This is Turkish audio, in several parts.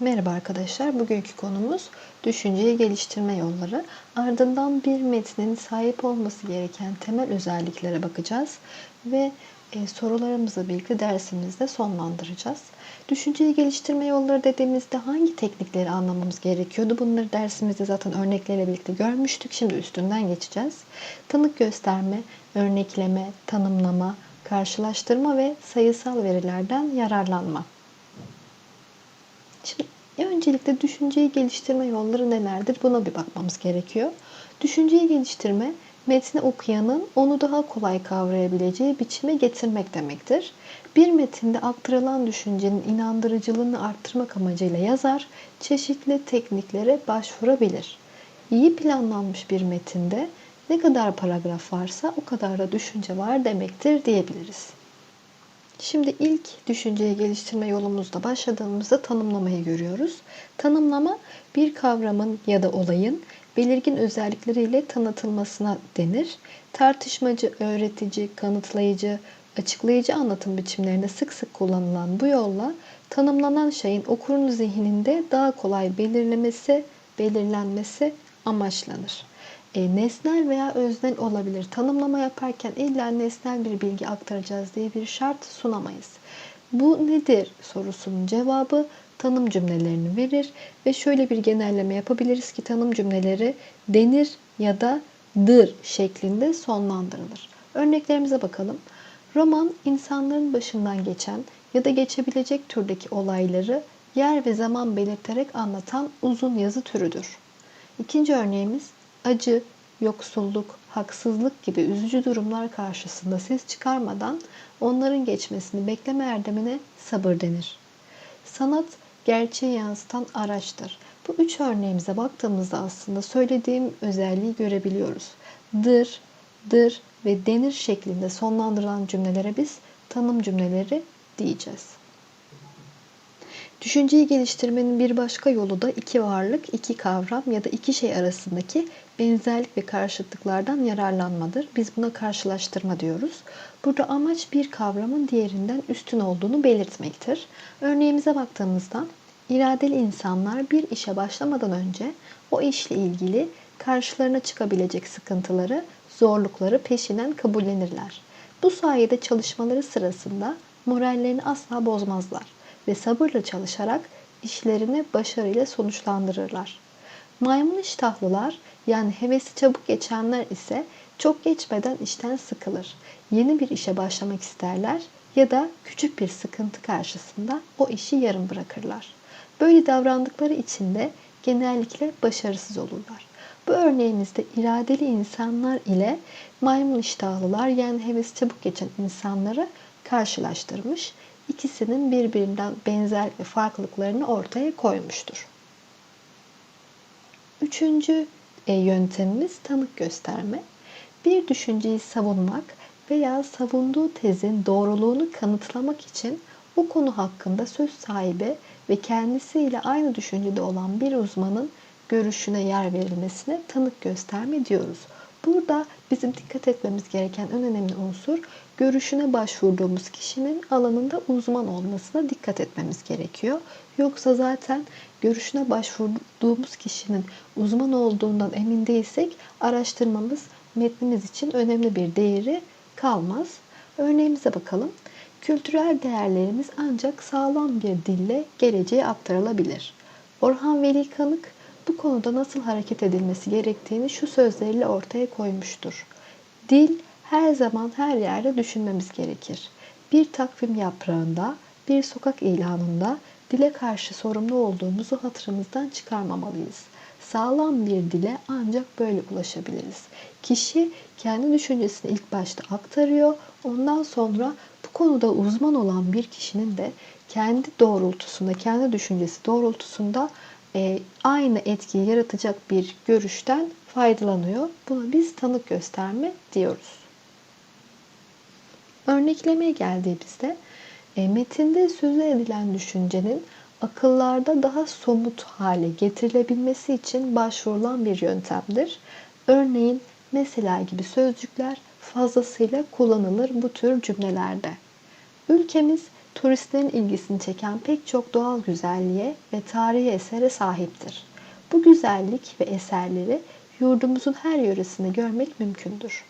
Merhaba arkadaşlar. Bugünkü konumuz düşünceyi geliştirme yolları. Ardından bir metnin sahip olması gereken temel özelliklere bakacağız ve e, sorularımızla birlikte dersimizde sonlandıracağız. Düşünceyi geliştirme yolları dediğimizde hangi teknikleri anlamamız gerekiyordu? Bunları dersimizde zaten örneklerle birlikte görmüştük. Şimdi üstünden geçeceğiz. Tanık gösterme, örnekleme, tanımlama, karşılaştırma ve sayısal verilerden yararlanma. Şimdi öncelikle düşünceyi geliştirme yolları nelerdir? Buna bir bakmamız gerekiyor. Düşünceyi geliştirme, metni okuyanın onu daha kolay kavrayabileceği biçime getirmek demektir. Bir metinde aktarılan düşüncenin inandırıcılığını arttırmak amacıyla yazar, çeşitli tekniklere başvurabilir. İyi planlanmış bir metinde ne kadar paragraf varsa o kadar da düşünce var demektir diyebiliriz. Şimdi ilk düşünceyi geliştirme yolumuzda başladığımızda tanımlamayı görüyoruz. Tanımlama bir kavramın ya da olayın belirgin özellikleriyle tanıtılmasına denir. Tartışmacı, öğretici, kanıtlayıcı, açıklayıcı anlatım biçimlerinde sık sık kullanılan bu yolla tanımlanan şeyin okurun zihninde daha kolay belirlemesi, belirlenmesi amaçlanır e, nesnel veya öznel olabilir. Tanımlama yaparken illa nesnel bir bilgi aktaracağız diye bir şart sunamayız. Bu nedir sorusunun cevabı tanım cümlelerini verir ve şöyle bir genelleme yapabiliriz ki tanım cümleleri denir ya da dır şeklinde sonlandırılır. Örneklerimize bakalım. Roman insanların başından geçen ya da geçebilecek türdeki olayları yer ve zaman belirterek anlatan uzun yazı türüdür. İkinci örneğimiz acı, yoksulluk, haksızlık gibi üzücü durumlar karşısında ses çıkarmadan onların geçmesini bekleme erdemine sabır denir. Sanat gerçeği yansıtan araçtır. Bu üç örneğimize baktığımızda aslında söylediğim özelliği görebiliyoruz. Dır, dır ve denir şeklinde sonlandırılan cümlelere biz tanım cümleleri diyeceğiz. Düşünceyi geliştirmenin bir başka yolu da iki varlık, iki kavram ya da iki şey arasındaki benzerlik ve karşıtlıklardan yararlanmadır. Biz buna karşılaştırma diyoruz. Burada amaç bir kavramın diğerinden üstün olduğunu belirtmektir. Örneğimize baktığımızda iradeli insanlar bir işe başlamadan önce o işle ilgili karşılarına çıkabilecek sıkıntıları, zorlukları peşinen kabullenirler. Bu sayede çalışmaları sırasında morallerini asla bozmazlar ve sabırla çalışarak işlerini başarıyla sonuçlandırırlar. Maymun iştahlılar yani hevesi çabuk geçenler ise çok geçmeden işten sıkılır. Yeni bir işe başlamak isterler ya da küçük bir sıkıntı karşısında o işi yarım bırakırlar. Böyle davrandıkları için de genellikle başarısız olurlar. Bu örneğimizde iradeli insanlar ile maymun iştahlılar yani hevesi çabuk geçen insanları karşılaştırmış ikisinin birbirinden benzer farklılıklarını ortaya koymuştur. Üçüncü e, yöntemimiz tanık gösterme. Bir düşünceyi savunmak veya savunduğu tezin doğruluğunu kanıtlamak için o konu hakkında söz sahibi ve kendisiyle aynı düşüncede olan bir uzmanın görüşüne yer verilmesine tanık gösterme diyoruz. Burada bizim dikkat etmemiz gereken en önemli unsur görüşüne başvurduğumuz kişinin alanında uzman olmasına dikkat etmemiz gerekiyor. Yoksa zaten görüşüne başvurduğumuz kişinin uzman olduğundan emin değilsek araştırmamız metnimiz için önemli bir değeri kalmaz. Örneğimize bakalım. Kültürel değerlerimiz ancak sağlam bir dille geleceğe aktarılabilir. Orhan Veli Kanık bu konuda nasıl hareket edilmesi gerektiğini şu sözleriyle ortaya koymuştur. Dil her zaman her yerde düşünmemiz gerekir. Bir takvim yaprağında, bir sokak ilanında dile karşı sorumlu olduğumuzu hatırımızdan çıkarmamalıyız. Sağlam bir dile ancak böyle ulaşabiliriz. Kişi kendi düşüncesini ilk başta aktarıyor. Ondan sonra bu konuda uzman olan bir kişinin de kendi doğrultusunda, kendi düşüncesi doğrultusunda e, aynı etkiyi yaratacak bir görüşten faydalanıyor. Buna biz tanık gösterme diyoruz. Örneklemeye geldiğimizde e, metinde sözü edilen düşüncenin akıllarda daha somut hale getirilebilmesi için başvurulan bir yöntemdir. Örneğin mesela gibi sözcükler fazlasıyla kullanılır bu tür cümlelerde. Ülkemiz turistlerin ilgisini çeken pek çok doğal güzelliğe ve tarihi esere sahiptir. Bu güzellik ve eserleri yurdumuzun her yöresinde görmek mümkündür.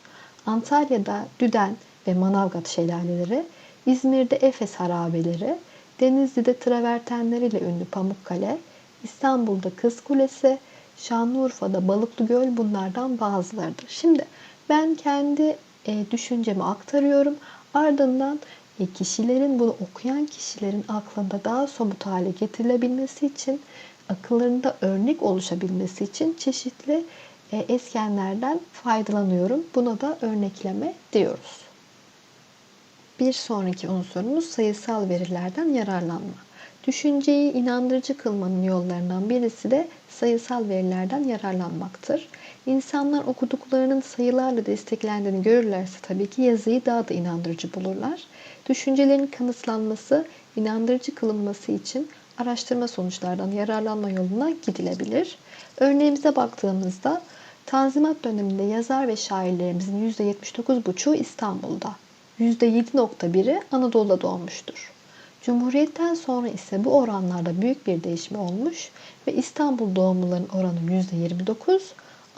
Antalya'da Düden ve Manavgat şelaleleri, İzmir'de Efes harabeleri, Denizli'de travertenleriyle ünlü Pamukkale, İstanbul'da Kız Kulesi, Şanlıurfa'da Balıklı Göl bunlardan bazılarıdır. Şimdi ben kendi e, düşüncemi aktarıyorum. Ardından e, kişilerin bunu okuyan kişilerin aklında daha somut hale getirilebilmesi için akıllarında örnek oluşabilmesi için çeşitli eskenlerden faydalanıyorum. Buna da örnekleme diyoruz. Bir sonraki unsurumuz sayısal verilerden yararlanma. Düşünceyi inandırıcı kılmanın yollarından birisi de sayısal verilerden yararlanmaktır. İnsanlar okuduklarının sayılarla desteklendiğini görürlerse tabii ki yazıyı daha da inandırıcı bulurlar. Düşüncelerin kanıtlanması, inandırıcı kılınması için araştırma sonuçlardan yararlanma yoluna gidilebilir. Örneğimize baktığımızda Tanzimat döneminde yazar ve şairlerimizin %79,5'u İstanbul'da, %7,1'i Anadolu'da doğmuştur. Cumhuriyetten sonra ise bu oranlarda büyük bir değişme olmuş ve İstanbul doğumluların oranı %29,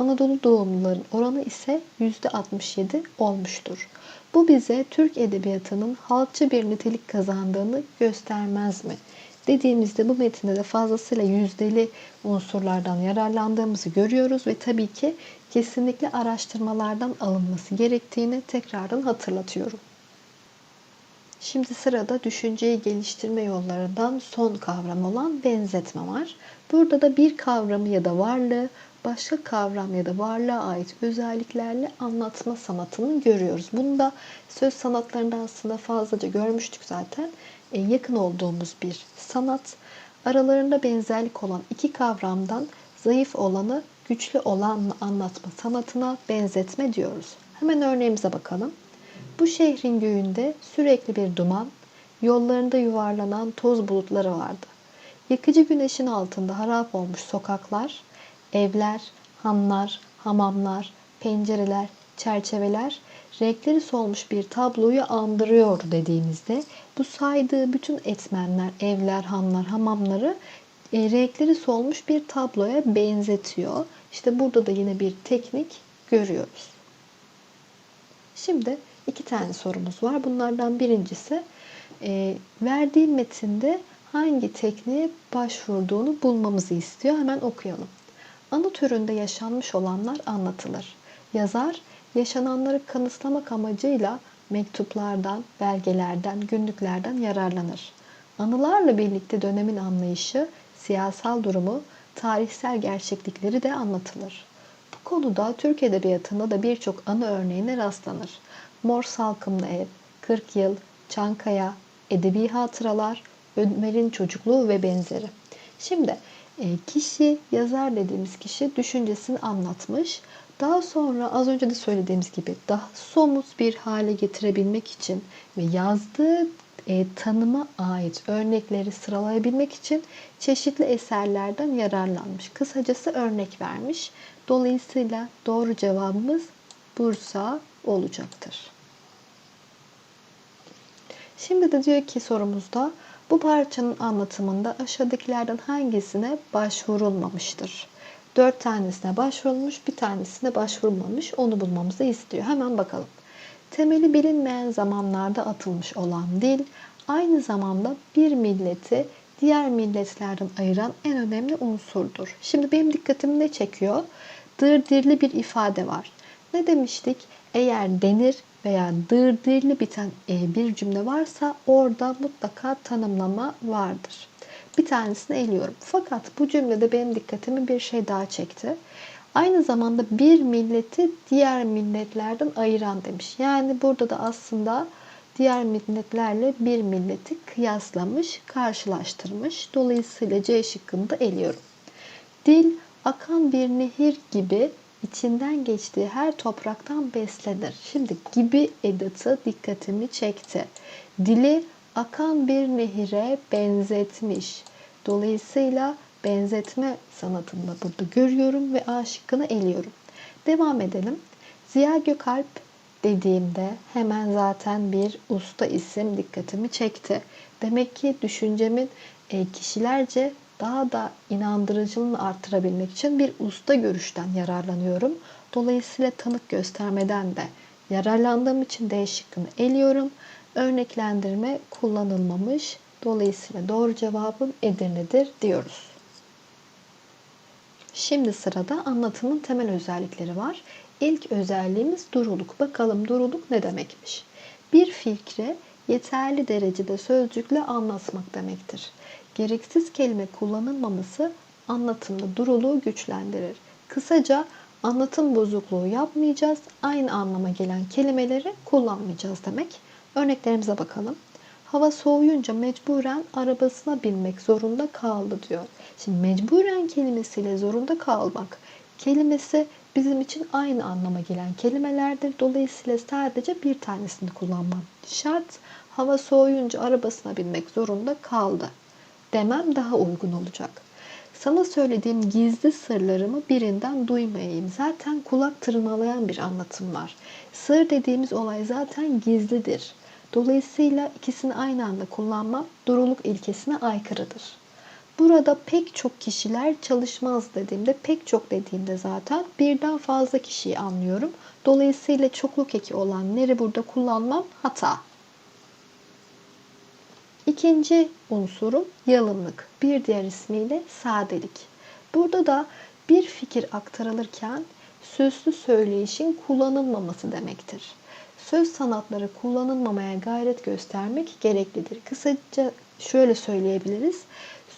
Anadolu doğumluların oranı ise %67 olmuştur. Bu bize Türk edebiyatının halkçı bir nitelik kazandığını göstermez mi? Dediğimizde bu metinde de fazlasıyla yüzdeli unsurlardan yararlandığımızı görüyoruz ve tabii ki kesinlikle araştırmalardan alınması gerektiğini tekrardan hatırlatıyorum. Şimdi sırada düşünceyi geliştirme yollarından son kavram olan benzetme var. Burada da bir kavramı ya da varlığı başka kavram ya da varlığa ait özelliklerle anlatma sanatını görüyoruz. Bunu da söz sanatlarında aslında fazlaca görmüştük zaten. E, yakın olduğumuz bir sanat. Aralarında benzerlik olan iki kavramdan zayıf olanı güçlü olanla anlatma sanatına benzetme diyoruz. Hemen örneğimize bakalım. Bu şehrin göğünde sürekli bir duman, yollarında yuvarlanan toz bulutları vardı. Yıkıcı güneşin altında harap olmuş sokaklar, evler, hanlar, hamamlar, pencereler, çerçeveler renkleri solmuş bir tabloyu andırıyor dediğimizde bu saydığı bütün etmenler, evler, hanlar, hamamları e, renkleri solmuş bir tabloya benzetiyor. İşte burada da yine bir teknik görüyoruz. Şimdi iki tane sorumuz var. Bunlardan birincisi e, verdiği metinde hangi tekniğe başvurduğunu bulmamızı istiyor. Hemen okuyalım. Anı türünde yaşanmış olanlar anlatılır. Yazar yaşananları kanıtlamak amacıyla mektuplardan, belgelerden, günlüklerden yararlanır. Anılarla birlikte dönemin anlayışı, siyasal durumu, tarihsel gerçeklikleri de anlatılır. Bu konuda Türk Edebiyatı'nda da birçok anı örneğine rastlanır. Mor Salkımlı Ev, 40 Yıl, Çankaya, Edebi Hatıralar, Ömer'in Çocukluğu ve benzeri. Şimdi kişi, yazar dediğimiz kişi düşüncesini anlatmış. Daha sonra az önce de söylediğimiz gibi daha somut bir hale getirebilmek için ve yazdığı e, tanıma ait örnekleri sıralayabilmek için çeşitli eserlerden yararlanmış. Kısacası örnek vermiş. Dolayısıyla doğru cevabımız Bursa olacaktır. Şimdi de diyor ki sorumuzda bu parçanın anlatımında aşağıdakilerden hangisine başvurulmamıştır? Dört tanesine başvurulmuş, bir tanesine başvurulmamış. Onu bulmamızı istiyor. Hemen bakalım. Temeli bilinmeyen zamanlarda atılmış olan dil, aynı zamanda bir milleti diğer milletlerden ayıran en önemli unsurdur. Şimdi benim dikkatimi ne çekiyor? Dırdirli bir ifade var. Ne demiştik? Eğer denir veya dırdirli biten e, bir cümle varsa orada mutlaka tanımlama vardır. Bir tanesini eliyorum. Fakat bu cümlede benim dikkatimi bir şey daha çekti. Aynı zamanda bir milleti diğer milletlerden ayıran demiş. Yani burada da aslında diğer milletlerle bir milleti kıyaslamış, karşılaştırmış. Dolayısıyla C şıkkını da eliyorum. Dil akan bir nehir gibi içinden geçtiği her topraktan beslenir. Şimdi gibi edatı dikkatimi çekti. Dili akan bir nehire benzetmiş. Dolayısıyla benzetme sanatını burada görüyorum ve A şıkkını eliyorum. Devam edelim. Ziya Gökalp dediğimde hemen zaten bir usta isim dikkatimi çekti. Demek ki düşüncemin e, kişilerce daha da inandırıcılığını artırabilmek için bir usta görüşten yararlanıyorum. Dolayısıyla tanık göstermeden de yararlandığım için D şıkkını eliyorum. Örneklendirme kullanılmamış. Dolayısıyla doğru cevabım Edirne'dir diyoruz. Şimdi sırada anlatımın temel özellikleri var. İlk özelliğimiz duruluk. Bakalım duruluk ne demekmiş? Bir fikri yeterli derecede sözcükle anlatmak demektir. Gereksiz kelime kullanılmaması anlatımda duruluğu güçlendirir. Kısaca anlatım bozukluğu yapmayacağız, aynı anlama gelen kelimeleri kullanmayacağız demek. Örneklerimize bakalım. Hava soğuyunca mecburen arabasına binmek zorunda kaldı diyor. Şimdi mecburen kelimesiyle zorunda kalmak kelimesi bizim için aynı anlama gelen kelimelerdir. Dolayısıyla sadece bir tanesini kullanmam şart. Hava soğuyunca arabasına binmek zorunda kaldı demem daha uygun olacak. Sana söylediğim gizli sırlarımı birinden duymayayım. Zaten kulak tırmalayan bir anlatım var. Sır dediğimiz olay zaten gizlidir. Dolayısıyla ikisini aynı anda kullanmam duruluk ilkesine aykırıdır. Burada pek çok kişiler çalışmaz dediğimde, pek çok dediğimde zaten birden fazla kişiyi anlıyorum. Dolayısıyla çokluk eki olan neri burada kullanmam hata. İkinci unsurum yalınlık. Bir diğer ismiyle sadelik. Burada da bir fikir aktarılırken sözlü söyleyişin kullanılmaması demektir. Söz sanatları kullanılmamaya gayret göstermek gereklidir. Kısaca şöyle söyleyebiliriz.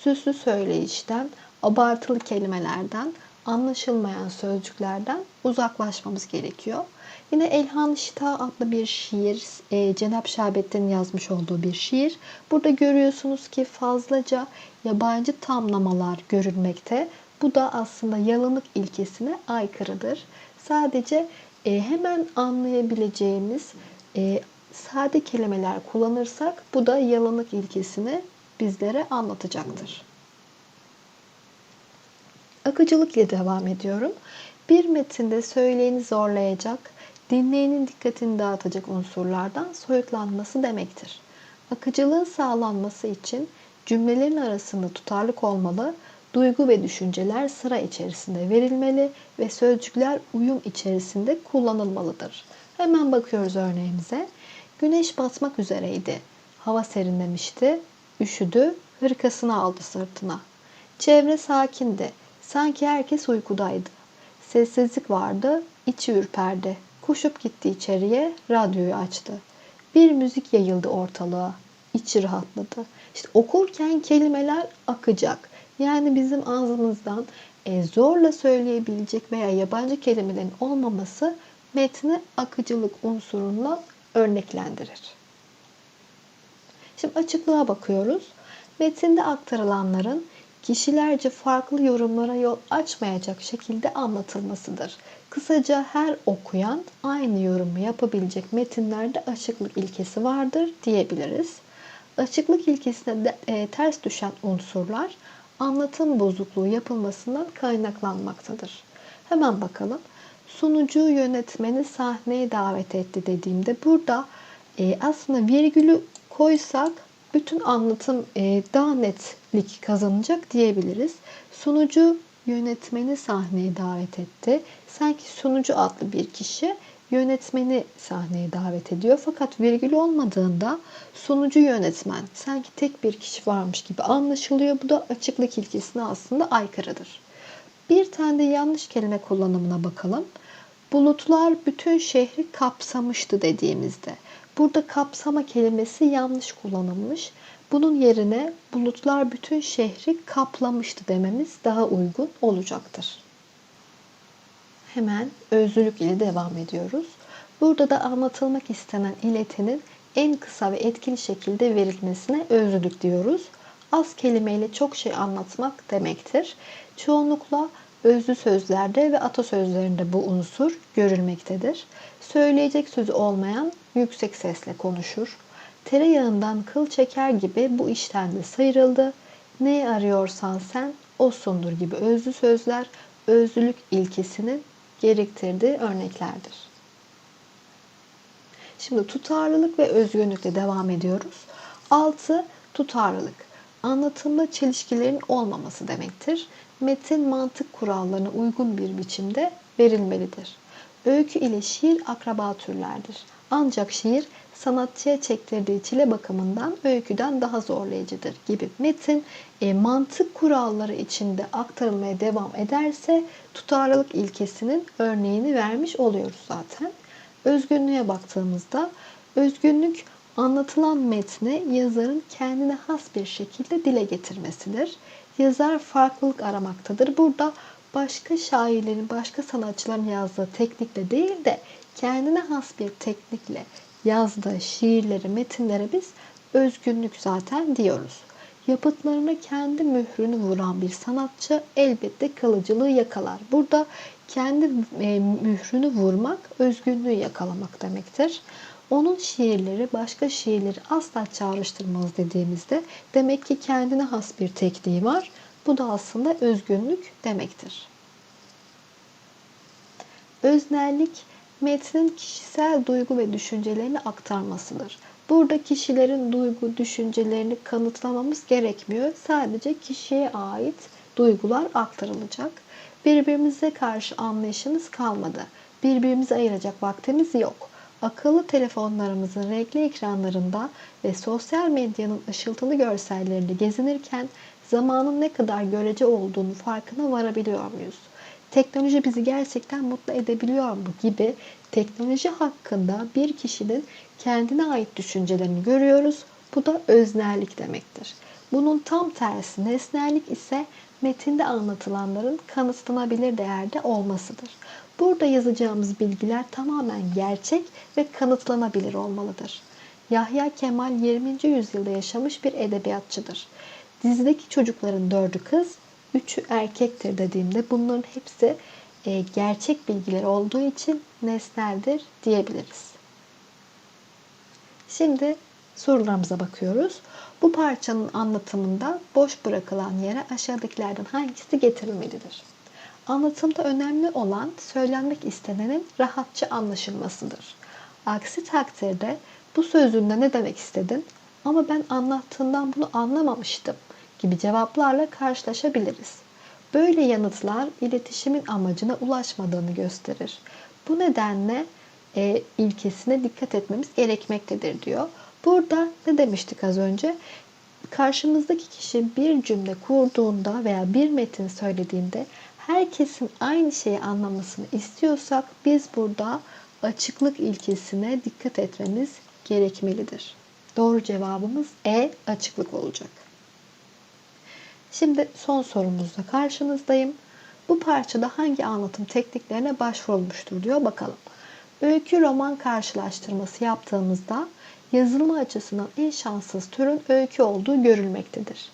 Süslü söyleyişten, abartılı kelimelerden, anlaşılmayan sözcüklerden uzaklaşmamız gerekiyor. Yine Elhan Şita adlı bir şiir, e, Cenap Şerbet'in yazmış olduğu bir şiir. Burada görüyorsunuz ki fazlaca yabancı tamlamalar görülmekte. Bu da aslında yalınlık ilkesine aykırıdır. Sadece e, hemen anlayabileceğimiz e, sade kelimeler kullanırsak bu da yalınlık ilkesini bizlere anlatacaktır. Akıcılık ile devam ediyorum. Bir metinde söyleyeni zorlayacak, dinleyenin dikkatini dağıtacak unsurlardan soyutlanması demektir. Akıcılığın sağlanması için cümlelerin arasında tutarlık olmalı, duygu ve düşünceler sıra içerisinde verilmeli ve sözcükler uyum içerisinde kullanılmalıdır. Hemen bakıyoruz örneğimize. Güneş batmak üzereydi. Hava serinlemişti. Üşüdü, hırkasını aldı sırtına. Çevre sakindi. Sanki herkes uykudaydı. Sessizlik vardı, içi ürperdi. Koşup gitti içeriye, radyoyu açtı. Bir müzik yayıldı ortalığa. İçi rahatladı. İşte okurken kelimeler akacak. Yani bizim ağzımızdan e, zorla söyleyebilecek veya yabancı kelimelerin olmaması metni akıcılık unsurunla örneklendirir. Şimdi açıklığa bakıyoruz. Metinde aktarılanların kişilerce farklı yorumlara yol açmayacak şekilde anlatılmasıdır. Kısaca her okuyan aynı yorumu yapabilecek metinlerde açıklık ilkesi vardır diyebiliriz. Açıklık ilkesine de, e, ters düşen unsurlar anlatım bozukluğu yapılmasından kaynaklanmaktadır. Hemen bakalım. Sunucu yönetmeni sahneye davet etti dediğimde burada e, aslında virgülü koysak bütün anlatım e, daha netlik kazanacak diyebiliriz. Sunucu yönetmeni sahneye davet etti. Sanki sunucu adlı bir kişi yönetmeni sahneye davet ediyor. Fakat virgül olmadığında sunucu yönetmen sanki tek bir kişi varmış gibi anlaşılıyor. Bu da açıklık ilkesine aslında aykırıdır. Bir tane de yanlış kelime kullanımına bakalım. Bulutlar bütün şehri kapsamıştı dediğimizde. Burada kapsama kelimesi yanlış kullanılmış. Bunun yerine bulutlar bütün şehri kaplamıştı dememiz daha uygun olacaktır. Hemen özlülük ile devam ediyoruz. Burada da anlatılmak istenen iletinin en kısa ve etkili şekilde verilmesine özlülük diyoruz. Az kelimeyle çok şey anlatmak demektir. Çoğunlukla özlü sözlerde ve atasözlerinde bu unsur görülmektedir. Söyleyecek sözü olmayan yüksek sesle konuşur. Tereyağından kıl çeker gibi bu işten de sıyrıldı. Ne arıyorsan sen osundur gibi özlü sözler özlülük ilkesinin gerektirdiği örneklerdir. Şimdi tutarlılık ve özgünlükle devam ediyoruz. 6. Tutarlılık. Anlatımda çelişkilerin olmaması demektir. Metin mantık kurallarına uygun bir biçimde verilmelidir. Öykü ile şiir akraba türlerdir. Ancak şiir sanatçıya çektirdiği çile bakımından öyküden daha zorlayıcıdır gibi. Metin e, mantık kuralları içinde aktarılmaya devam ederse tutarlılık ilkesinin örneğini vermiş oluyoruz zaten. Özgünlüğe baktığımızda özgünlük anlatılan metni yazarın kendine has bir şekilde dile getirmesidir. Yazar farklılık aramaktadır. Burada başka şairlerin, başka sanatçıların yazdığı teknikle değil de kendine has bir teknikle yazdığı şiirleri, metinlere biz özgünlük zaten diyoruz. Yapıtlarına kendi mührünü vuran bir sanatçı elbette kalıcılığı yakalar. Burada kendi e, mührünü vurmak, özgünlüğü yakalamak demektir. Onun şiirleri başka şiirleri asla çağrıştırmaz dediğimizde demek ki kendine has bir tekniği var. Bu da aslında özgünlük demektir. Öznellik metnin kişisel duygu ve düşüncelerini aktarmasıdır. Burada kişilerin duygu, düşüncelerini kanıtlamamız gerekmiyor. Sadece kişiye ait duygular aktarılacak. Birbirimize karşı anlayışımız kalmadı. Birbirimizi ayıracak vaktimiz yok. Akıllı telefonlarımızın renkli ekranlarında ve sosyal medyanın ışıltılı görsellerinde gezinirken zamanın ne kadar görece olduğunu farkına varabiliyor muyuz? Teknoloji bizi gerçekten mutlu edebiliyor mu gibi teknoloji hakkında bir kişinin kendine ait düşüncelerini görüyoruz. Bu da öznellik demektir. Bunun tam tersi nesnellik ise metinde anlatılanların kanıtlanabilir değerde olmasıdır. Burada yazacağımız bilgiler tamamen gerçek ve kanıtlanabilir olmalıdır. Yahya Kemal 20. yüzyılda yaşamış bir edebiyatçıdır. Dizideki çocukların dördü kız, üçü erkektir dediğimde bunların hepsi e, gerçek bilgiler olduğu için nesneldir diyebiliriz. Şimdi sorularımıza bakıyoruz. Bu parçanın anlatımında boş bırakılan yere aşağıdakilerden hangisi getirilmelidir? Anlatımda önemli olan söylenmek istenenin rahatça anlaşılmasıdır. Aksi takdirde bu sözünde ne demek istedin ama ben anlattığından bunu anlamamıştım gibi cevaplarla karşılaşabiliriz. Böyle yanıtlar iletişimin amacına ulaşmadığını gösterir. Bu nedenle e, ilkesine dikkat etmemiz gerekmektedir diyor. Burada ne demiştik az önce? Karşımızdaki kişi bir cümle kurduğunda veya bir metin söylediğinde herkesin aynı şeyi anlamasını istiyorsak biz burada açıklık ilkesine dikkat etmemiz gerekmelidir. Doğru cevabımız E açıklık olacak. Şimdi son sorumuzla karşınızdayım. Bu parçada hangi anlatım tekniklerine başvurulmuştur diyor bakalım. Öykü roman karşılaştırması yaptığımızda yazılma açısından en şanssız türün öykü olduğu görülmektedir.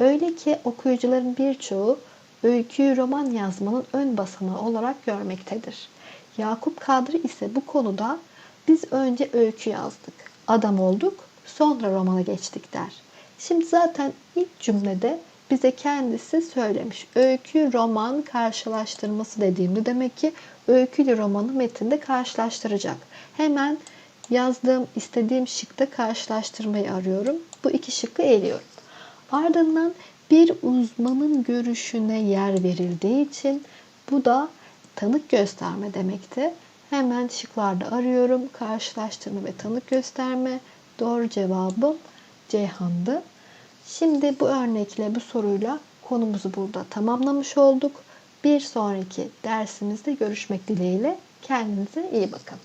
Öyle ki okuyucuların birçoğu öyküyü roman yazmanın ön basamağı olarak görmektedir. Yakup Kadri ise bu konuda biz önce öykü yazdık, adam olduk, sonra romana geçtik der. Şimdi zaten ilk cümlede bize kendisi söylemiş. Öykü roman karşılaştırması dediğimde demek ki öykü ile romanı metinde karşılaştıracak. Hemen yazdığım, istediğim şıkta karşılaştırmayı arıyorum. Bu iki şıkkı eliyorum. Ardından bir uzmanın görüşüne yer verildiği için bu da tanık gösterme demekti. Hemen şıklarda arıyorum. Karşılaştırma ve tanık gösterme. Doğru cevabım Ceyhan'dı. Şimdi bu örnekle, bu soruyla konumuzu burada tamamlamış olduk. Bir sonraki dersimizde görüşmek dileğiyle. Kendinize iyi bakın.